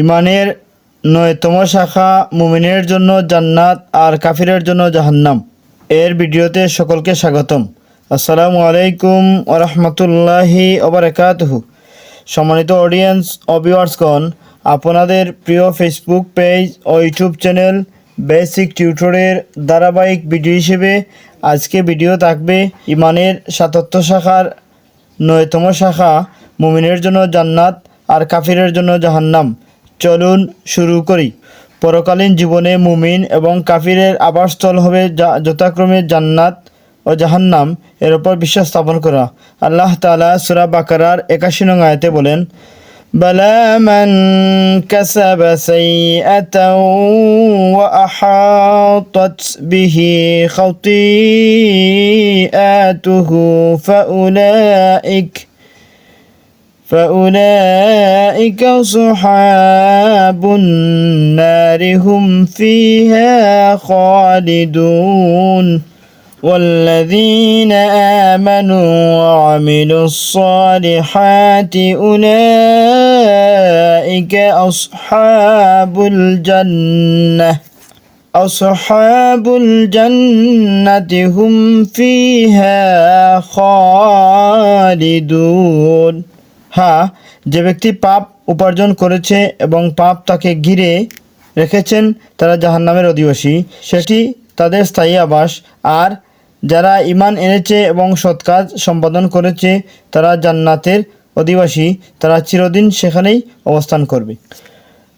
ইমানের নয়তম শাখা মুমিনের জন্য জান্নাত আর কাফিরের জন্য জাহান্নাম। এর ভিডিওতে সকলকে স্বাগতম। আসসালামু আলাইকুম ওরহমতুল্লাহি ওবরাকাতহু। সম্মানিত অডিয়েন্স ও ভিউয়ার্সগণ আপনাদের প্রিয় ফেসবুক পেজ ও ইউটিউব চ্যানেল বেসিক টিউটরের ধারাবাহিক ভিডিও হিসেবে আজকে ভিডিও থাকবে ইমানের সাতাত্তর শাখার নয়তম শাখা মুমিনের জন্য জান্নাত আর কাফিরের জন্য জাহান্নাম। চলুন শুরু করি পরকালীন জীবনে মুমিন এবং কাফিরের আবাসস্থল হবে যা- যথাক্রমে জান্নাত ও জাহান্নাম এর উপর বিশ্বাস স্থাপন করা আল্লাহ তালা সুরা বাকারার একাশি নং আয়তে বলেন بلى من كسب سيئة وأحاطت به خطيئاته فأولئك فأولئك صحاب النار هم فيها خالدون. والذين آمنوا وعملوا الصالحات أولئك أصحاب الجنة. أصحاب الجنة هم فيها خالدون. হ্যাঁ যে ব্যক্তি পাপ উপার্জন করেছে এবং পাপ তাকে ঘিরে রেখেছেন, তারা জাহান্নামের অধিবাসী। সেটি তাদের স্থায়ী আবাস। আর যারা ইমান এনেছে এবং সৎ কাজ সম্পাদন করেছে, তারা জান্নাতের অধিবাসী। তারা চিরদিন সেখানেই অবস্থান করবে।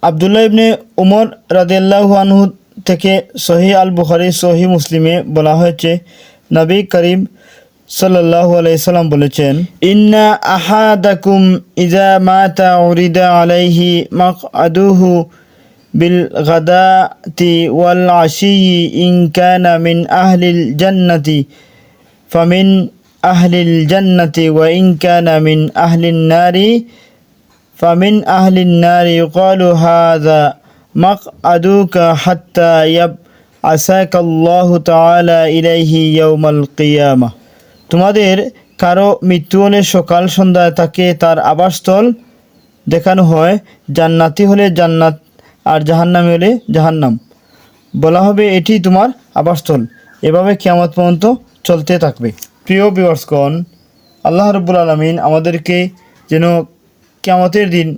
আবদুল্লাহ ইবনে উমর রাদিয়াল্লাহু আনহু থেকে সহি আল বুখারি সহি মুসলিমে বলা হয়েছে, নবী করিম সাল্লাল্লাহু আলাইহি সাল্লাম বলেছেন ইন্না আহাদাকুম ইজা মাতা উরিদা আলাইহি মাকআদুহু বিল গাদাতি ওয়াল আশি ইন কানা মিন আহলিল জান্নাতি ফামিন আহলিল জান্নাতি ওয়া ইন কানা মিন আহলিন নারি فمن أهل النار يقال هذا مقعدك حتى يبعثك الله تعالى إليه يوم القيامة তোমাদের কারও মৃত্যু হলে সকাল সন্ধ্যায় তাকে তার আবাসস্থল দেখানো হয়। জান্নাতি হলে জান্নাত আর জাহান্নামি হলে জাহান্নাম। বলা হবে এটি তোমার আবাসস্থল। এভাবে কিয়ামত পর্যন্ত চলতে থাকবে। প্রিয় বিবর্সকন আল্লাহ রব্বুল আলমিন আমাদেরকে যেন কিয়ামতের দিন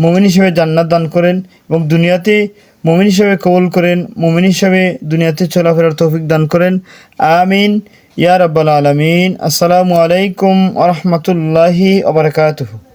মুমিন হিসেবে জান্নাত দান করেন এবং দুনিয়াতে মুমিন হিসেবে কবুল করেন, মুমিন হিসেবে দুনিয়াতে চলাফেরার তৌফিক দান করেন। আমিন। ইয়া রব্বাল আলমিন আসসালামু আলাইকুম আরহামতুল্লাহি রহমতুল্লাহি আবরকাতহু